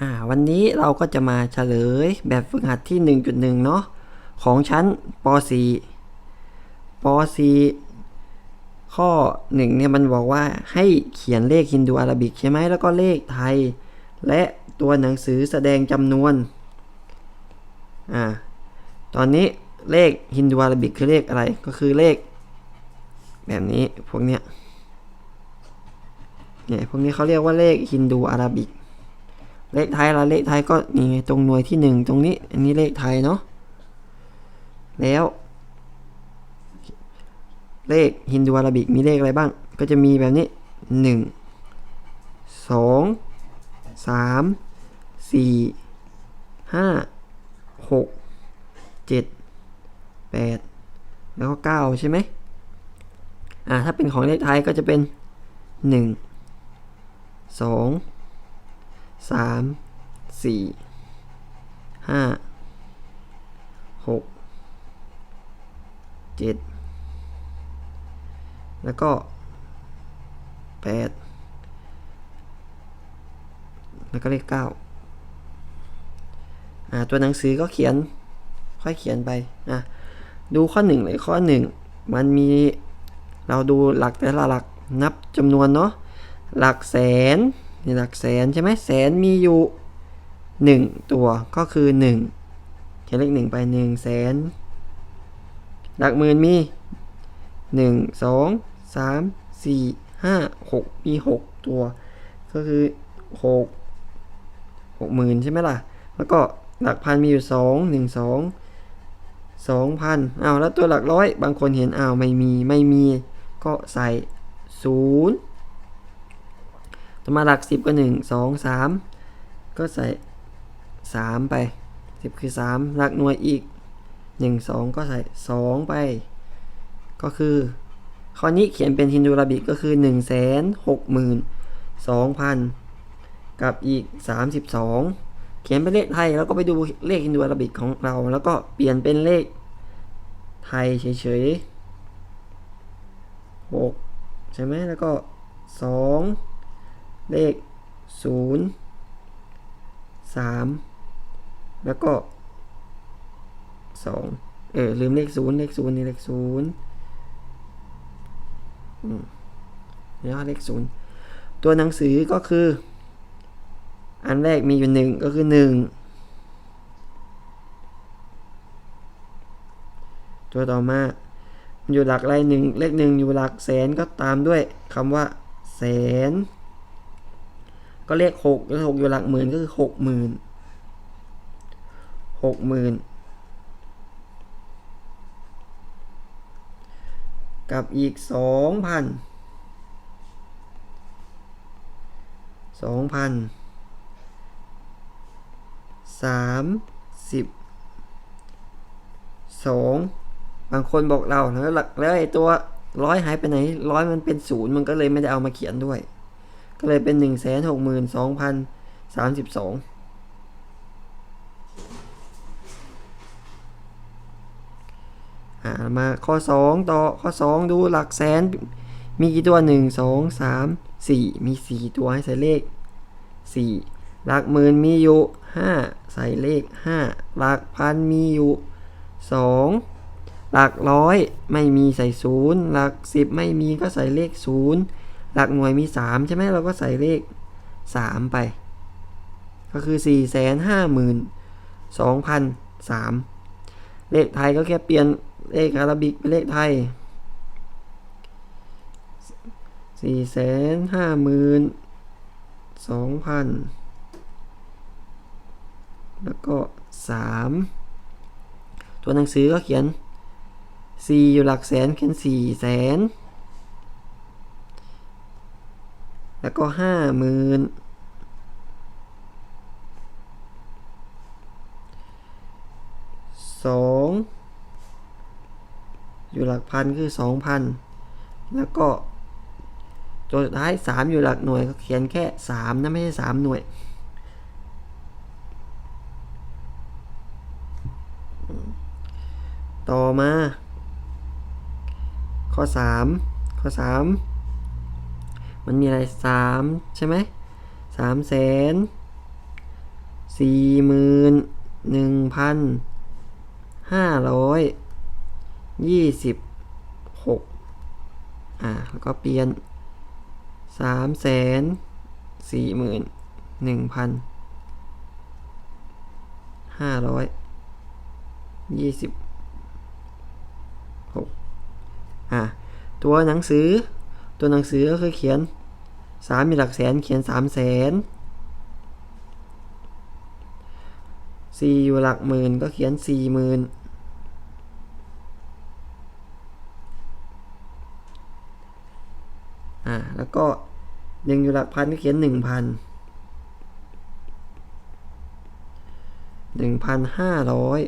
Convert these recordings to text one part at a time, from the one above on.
อ่าวันนี้เราก็จะมาเฉลยแบบฝึกหัดที่ 1.1 เนาะของชั้นป .4 ป .4 ข้อ 1 เนี่ยมันบอกว่าให้เขียนเลขฮินดูอาราบิกใช่ไหมแล้วก็เลขไทย และตัวหนังสือแสดงจำนวนอ่าตอนนี้เลขฮินดูอาราบิกคือเลขอะไรก็คือเลข แบบนี้พวกเนี้ยเนี่ยพวกนี้เขาเรียกว่าเลขฮินดูอาราบิก เลขไทยละเลขไทยก็นี่ตรงหน่วยที่หนึ่งตรงนี้ อันนี้เลขไทยเนาะแล้ว เลขฮินดูอาราบิกมีเลขอะไรบ้าง ก็จะมีแบบนี้หนึ่งสองสามสี่ห้าหกเจ็ดแปดแล้วก็เก้าใช่ไหมอ่าถ้าเป็นของเลขไทยก็จะเป็นหนึ่ง สามสี่ห้าหกเจ็ดแล้วก็แปดแล้วก็เลขเก้าอ่าตัวหนังสือก็เขียนค่อยเขียนไปอะดูข้อหนึ่งเลยข้อหนึ่งมันมีเราดูหลักแต่ละหลักนับจำนวนเนาะหลักแสน นี่หลักแสนใช่ไหมแสนมีอยู่หนึ่งตัวก็คือหนึ่งเขียนเลขหนึ่งไปหนึ่งแสนหลักหมื่นมีหนึ่งสองสามสี่ห้าหกมีหกตัว ก็คือหกหกหมื่นใช่ไหมล่ะ แล้วก็หลักพันมีอยู่สองหนึ่งสองสองพันอ้าวแล้วตัวหลักร้อย บางคนเห็นอ้าวไม่มีไม่มี ก็ใส่ศูนย์ ต่อมาหลักสิบก็หนึ่งสองสามก็ใส่สามไปสิบคือสามหลักหน่วยอีกหนึ่งสองก็ใส่สองไป ก็คือข้อนี้เขียนเป็นฮินดูราบิกก็คือหนึ่งแสนหกหมื่นสองพันกับอีกสามสิบสองเขียนเป็นเลขไทยแล้วก็ไปดูเลขฮินดูอาราบิกของเรา แล้วก็เปลี่ยนเป็นเลขไทยเฉยๆหกใช่ไหมแล้วก็สอง เลขศูนย์สามแล้วก็สองเออ ลืมเลขศูนย์เลขศูนย์นี่เลขศูนย์อืมแล้วเลขศูนย์ตัวหนังสือก็คือ อันแรกมีอยู่หนึ่งก็คือหนึ่งตัวต่อมามันอยู่หลักอะไรหนึ่งเลขหนึ่งอยู่หลักแสนก็ตามด้วยคำว่า แสน ก็เลขหกเลขหกอยู่หลักหมื่นก็คือหกหมื่นหกหมื่นกับอีกสองพันสองพันสามสิบสองบางคนบอกเราแล้วหลักแล้วไอ้ตัวร้อยหายไปไหนร้อยมันเป็นศูนย์มันก็เลยไม่ได้เอามาเขียนด้วย ก็เลยเป็นหนึ่งแสนหกหมื่นสองพันสามสิบสองมาข้อสองต่อข้อสองดูหลักแสน มีกี่ตัวหนึ่งสองสามสี่มีสี่ตัวให้ใส่เลขสี่หลักหมื่นมีอยู่ห้าใส่เลขห้าหลักพันมีอยู่สองหลักร้อยไม่มีใส่ศูนย์หลักสิบไม่มีก็ใส่เลขศูนย์ หลักหน่วยมีสามใช่ไหมเราก็ใส่เลขสามไป ก็คือสี่แสนห้าหมื่นสองพันสามเลขไทยก็แค่เปลี่ยนเลขอาราบิกเป็นเลขไทยสี่แสนห้าหมื่นสองพันแล้วก็สามตัวหนังสือก็เขียนสี่อยู่หลักแสนเขียนสี่แสน แล้วก็ห้าหมื่นสองอยู่หลักพันคือสองพันแล้วก็ตัวสุดท้ายสามอยู่หลักหน่วยก็เขียนแค่สามนะไม่ใช่สามหน่วยต่อมา ข้อสามข้อสา มันมีอะไรสามใช่ไหมสามแสนสี่หมื่นหนึ่งพันห้าร้อยยี่สิบหกอ่าแล้วก็เปลี่ยนสามแสนสี่หมื่นหนึ่งพันห้าร้อยยี่สิบหกอ่าตัวหนังสือตัวหนังสือก็คือเขียน สามมีหลักแสนเขียนสามแสนสี่อยู่หลักหมื่นก็เขียนสี่หมื่นอ่าแล้วก็หนึ่งอยู่หลักพันก็เขียนหนึ่งพันหนึ่งพันห้าร้อย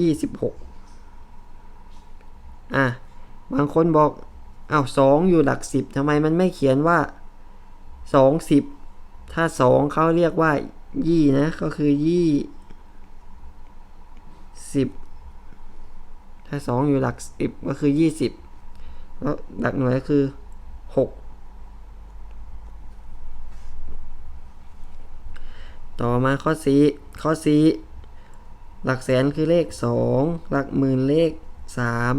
ยี่สิบหก อะบางคนบอกอ้าวสองอยู่หลักสิบทำไมมันไม่เขียนว่าสองสิบถ้าสองเขาเรียกว่า ยี่นะ ก็คือยี่สิบถ้าสองอยู่หลักสิบก็คือยี่สิบแล้วหลักหน่วยก็คือหกต่อมาข้อสี่ข้อสี่หลักแสนคือเลขสองหลักหมื่นเลขสาม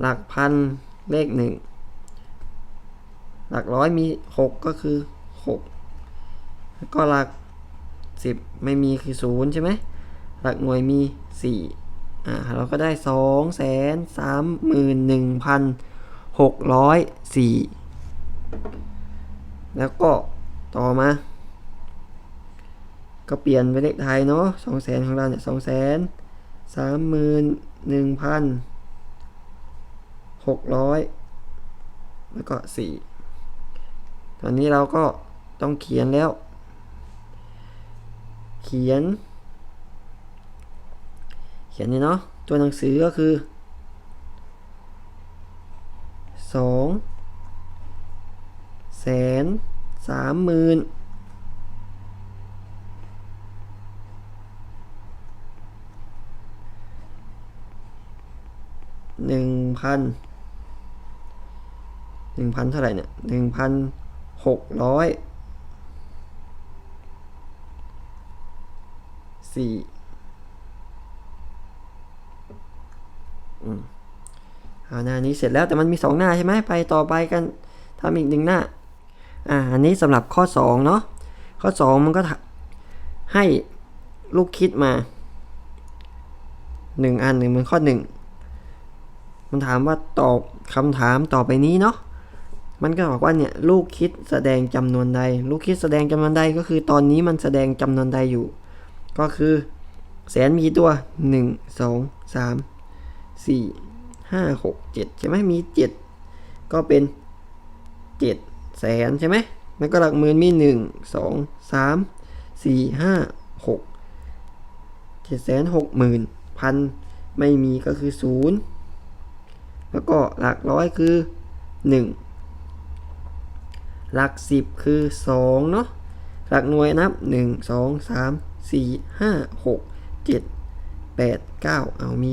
หลักพันเลขหนึ่งหลักร้อยมีหกก็คือหกแล้วก็หลักสิบไม่มีคือศูนย์ใช่ไหมหลักหน่วยมีสี่อ่าเราก็ได้สองแสนสามหมื่นหนึ่งพันหกร้อยสี่แล้วก็ต่อมา ก็เปลี่ยนเป็นเลขไทยเนาะสองแสนของเราเนี่ยสองแสนสามหมื่นหนึ่งพัน หกร้อยแล้วก็สี่ตอนนี้เราก็ต้องเขียนแล้ว เขียน เขียนนี่เนาะ ตัวหนังสือก็คือสองแสนสามหมื่นหนึ่งพัน หนึ่งพันเท่าไหร่เนี่ยหนึ่งพันหกร้อยสี่อืมเอาหน้านี้เสร็จแล้วแต่มันมีสองหน้าใช่ไหมไปต่อไปกันทำอีกหนึ่งหน้าอ่าอันนี้สำหรับข้อสองเนาะข้อสองมันก็ให้ลูกคิดมาหนึ่งอันหนึ่งเหมือนข้อหนึ่งมันถามว่าตอบคำถามต่อไปนี้เนาะ มันก็บอกว่าเนี่ยลูกคิดแสดงจำนวนใด ลูกคิดแสดงจำนวนใดก็คือตอนนี้มันแสดงจำนวนใดอยู่ ก็คือ แสนมีตัว 1 2 3 4 5 6 7 ใช่ไหมมี 7 ก็เป็น 7 แสนใช่ไหมแล้วก็หลักหมื่นมี 1 2 3 4 5 6 7แสน6หมื่นพันไม่มีก็คือ 0 แล้วก็หลักร้อยคือ 1 หลัก 10 คือ 2 เนาะหลักหน่วยนับ 1 2 3 4 5 6 7 8 9 เอามี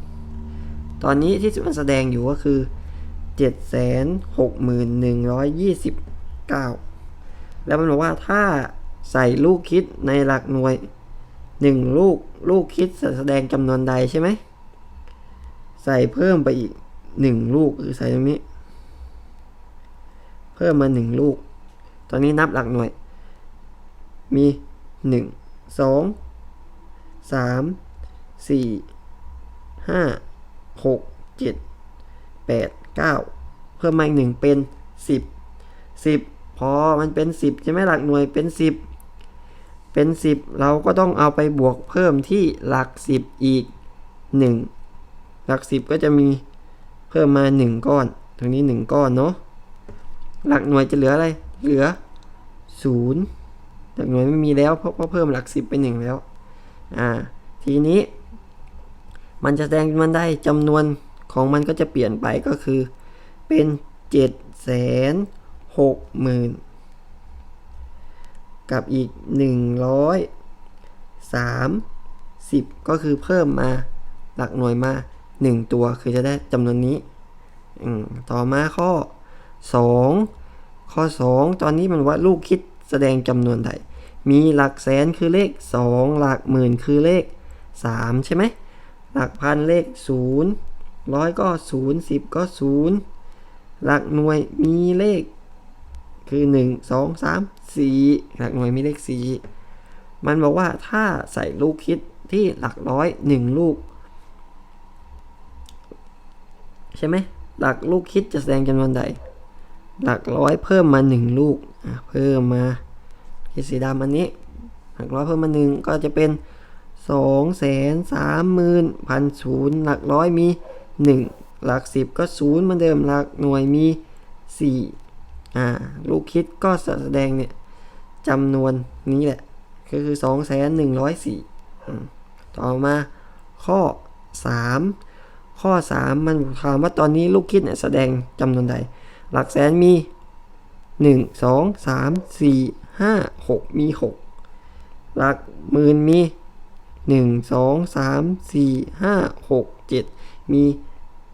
9 ตอนนี้ที่มันแสดงอยู่ก็คือ 7 6 1 2 9 แล้วมันบอกว่าถ้าใส่ลูกคิดในหลักหน่วย 1 ลูกลูกคิดแสดงจำนวนใดใช่ไหม ใส่เพิ่มไปอีก 1 ลูกคือใส่ตรงนี้ พิ่มมา 1 ลูก ตอนนี้นับหลักหน่วย มี 1 2 3 4 5 6 7 8 9 เพิ่มมาอีกหนึ่งเป็น 10 10 พอมันเป็น 10 ใช่ไหมหลักหน่วยเป็น 10 เป็น 10 เราก็ต้องเอาไปบวกเพิ่มที่หลัก 10 อีก 1 หลัก 10 ก็จะมีเพิ่มมา 1 ก้อน ตรงนี้ 1 ก้อนเนาะ หลักหน่วยจะเหลืออะไร เหลือ0หลักหน่วยไม่มีแล้วเพราะว่าเพิ่มหลัก10ไป1แล้ว อ่า ทีนี้ มันจะแสดงมันได้จำนวนของมันก็จะเปลี่ยนไปก็คือ เป็น7 6 0 0 0 0กับอีก130ก็คือเพิ่มมาหลักหน่วยมา1ตัวคือจะได้จำนวนนี้ ต่อมาข้อ 2 ข้อ 2 ตอนนี้มันว่าลูกคิดแสดงจำนวนใด มีหลักแสนคือเลข 2 หลักหมื่นคือเลข 3 ใช่ไหม หลักพันเลข0ร้อยก็ 0 10 ก็ 0 หลักหน่วยมีเลขคือ 1 2 3 4 หลักหน่วยมีเลข 4 มันบอกว่าถ้าใส่ลูกคิดที่หลักร้อย 1 ลูก ใช่ไหมหลักลูกคิดจะแสดงจำนวนใด หลักร้อยเพิ่มมา 1 ลูก เพิ่มมาขีดสีดำอันนี้ หลักร้อยเพิ่มมา 1 ก็จะเป็น2แสนสามหมื่นพันศูนย์หลักร้อยมี 1 หลัก 10 ก็ศูนย์เหมือนเดิมหลักหน่วยมี 4 อ่า ลูกคิดก็แสดงเนี่ยจำนวนนี้แหละ ก็คือ2แสน104 ต่อมาข้อ 3 ข้อ 3 มันถามว่าตอนนี้ลูกคิดเนี่ยแสดงจำนวนใด หลักแสนมี 1 2 3 4 5 6 มี 6 หลักหมื่นมี 1 2 3 4 5 6 7 มี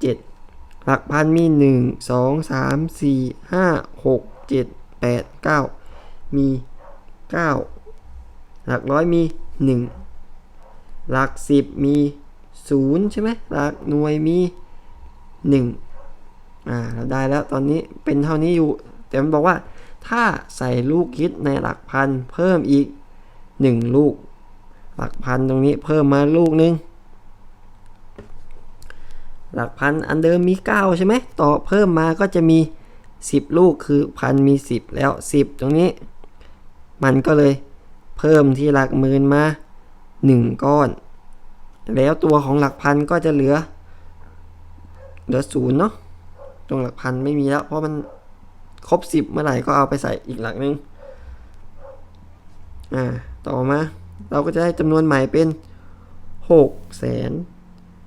7 หลักพันมี 1 2 3 4 5 6 7 8 9 มี 9 หลักร้อยมี 1 หลัก 10 มี 0 ใช่ไหมหลักหน่วยมี 1 อ่าเราได้แล้วตอนนี้เป็นเท่านี้อยู่ แต่มันบอกว่า ถ้าใส่ลูกคิดในหลักพันเพิ่มอีก 1 ลูก หลักพันตรงนี้เพิ่มมาลูกหนึง หลักพันอันเดิมมี 9 ใช่ไหมต่อเพิ่มมาก็จะมี 10 ลูกคือพันมี 10 แล้ว 10 ตรงนี้ มันก็เลยเพิ่มที่หลักหมื่นมา 1 ก้อน แล้วตัวของหลักพันก็จะเหลือเหลือศูนย์เนาะ ตรงหลักพันไม่มีแล้ว เพราะมันครบ10เมื่อไหร่ก็เอาไปใส่อีกหลักหนึง อ่า ต่อมา เราก็จะได้จำนวนใหม่เป็น6แสน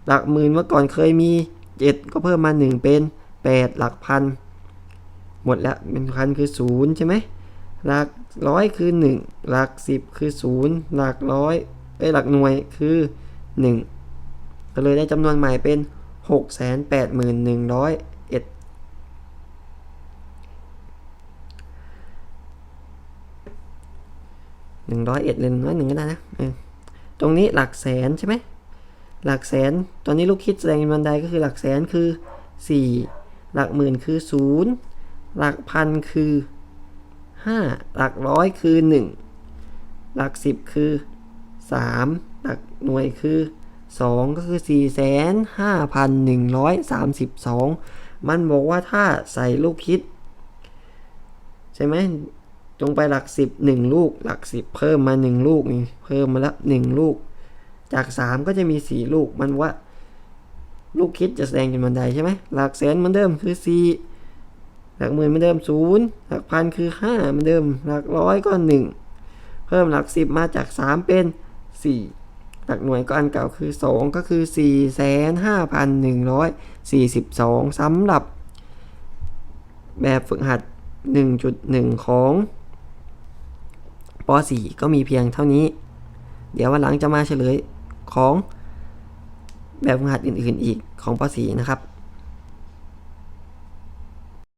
หลักหมื่นเมื่อก่อนเคยมี7ก็เพิ่มมา1เป็น8หลักพัน หมดแล้วเป็นพันคือ0ใช่ไหมหลักร้อยคือ1หลัก10คือ0หลักร้อยเอ้หลักหน่วยคือ1ก็เลยได้จำนวนใหม่เป็น6 8 1 1 0 1หนึ่งร้อย หนึ่งร้อยเอ็ดหรือน้อยหนึ่งก็ได้นะตรงนี้หลักแสนใช่ไหมหลักแสน ตอนนี้ลูกคิดแสดงเป็นบันไดก็คือหลักแสนคือ 4 หลักหมื่นคือ 0 หลักพันคือ 5 หลักร้อยคือ 1 หลัก 10 คือ 3 หลักหน่วยคือ 2 ก็คือ 4 5 1 3 2 มันบอกว่าถ้าใส่ลูกคิด ใช่ไหม จงไปหลักสิบหนึ่งลูก หลักสิบเพิ่มมาหนึ่งลูกนี่เพิ่มมาล้วหนึ่งลูก จากสามก็จะมีสี่ลูกมันว่า ลูกคิดจะแสดงจำนวนใดใช่ไหมหลักแสนเหมือนเดิมคือสี่หลักหมื่นเหมือนเดิมศูนย์หลักพันคือห้าเหมือนเดิม หลักร้อยก็หนึ่งเพิ่มหลักสิบมาจากสามเป็นสี่หลักหน่วยก็อันเก่าคือสองก็คือสี่แสนห้าพันหนึ่งร้อยสี่สิบสองสำหรับ แบบฝึกหัด1.1ของ ป .4 ก็มีเพียงเท่านี้ เดี๋ยววันหลังจะมาเฉลยของแบบฝึกหัดอื่นๆอีกของป .4 นะครับ